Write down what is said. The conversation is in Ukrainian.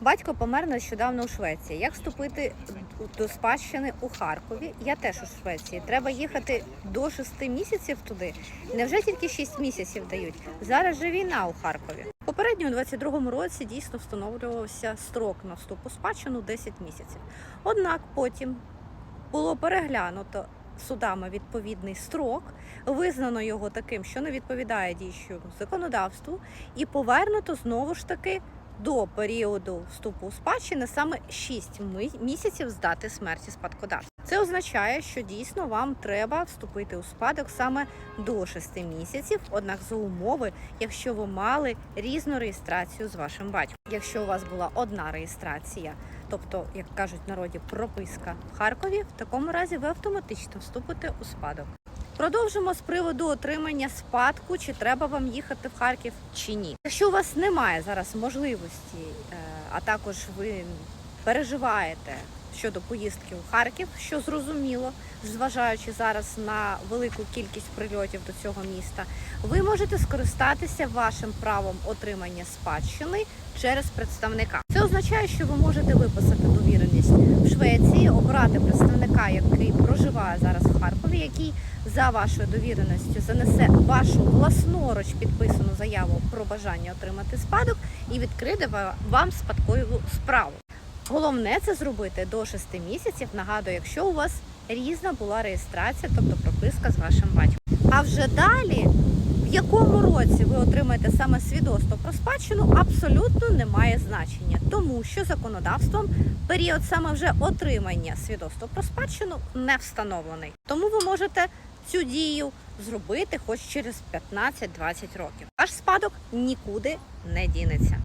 Батько помер нещодавно у Швеції. Як вступити до спадщини у Харкові? Я теж у Швеції. Треба їхати до 6 місяців туди. Невже тільки 6 місяців дають? Зараз же війна у Харкові. Попередньо у 22-му році дійсно встановлювався строк на вступ у спадщину 10 місяців. Однак потім було переглянуто судами відповідний строк, визнано його таким, що не відповідає діючому законодавству, і повернуто знову ж таки до періоду вступу у спадщини саме 6 ми- місяців з дати смерті спадкодавця. Це означає, що дійсно вам треба вступити у спадок саме до 6 місяців, однак за умови, якщо ви мали різну реєстрацію з вашим батьком. Якщо у вас була одна реєстрація, тобто, як кажуть в народі, прописка в Харкові, в такому разі ви автоматично вступите у спадок. Продовжимо з приводу отримання спадку, чи треба вам їхати в Харків чи ні. Якщо у вас немає зараз можливості, е, а також ви переживаєте щодо поїздки у Харків, що зрозуміло, зважаючи зараз на велику кількість прильотів до цього міста, ви можете скористатися вашим правом отримання спадщини через представника. Це означає, що ви можете виписати довіреність в Швеції, обрати представника, який проживає зараз в Харкові, який за вашою довіреністю занесе вашу власноруч підписану заяву про бажання отримати спадок і відкриє вам спадкову справу. Головне це зробити до 6 місяців. Нагадую, якщо у вас різна була реєстрація, тобто прописка з вашим батьком. А вже далі, в якому році ви отримаєте саме свідоцтво про спадщину, абсолютно не має значення, тому що законодавством період саме вже отримання свідоцтва про спадщину не встановлений. Тому ви можете цю дію зробити хоч через 15-20 років. Ваш спадок нікуди не дінеться.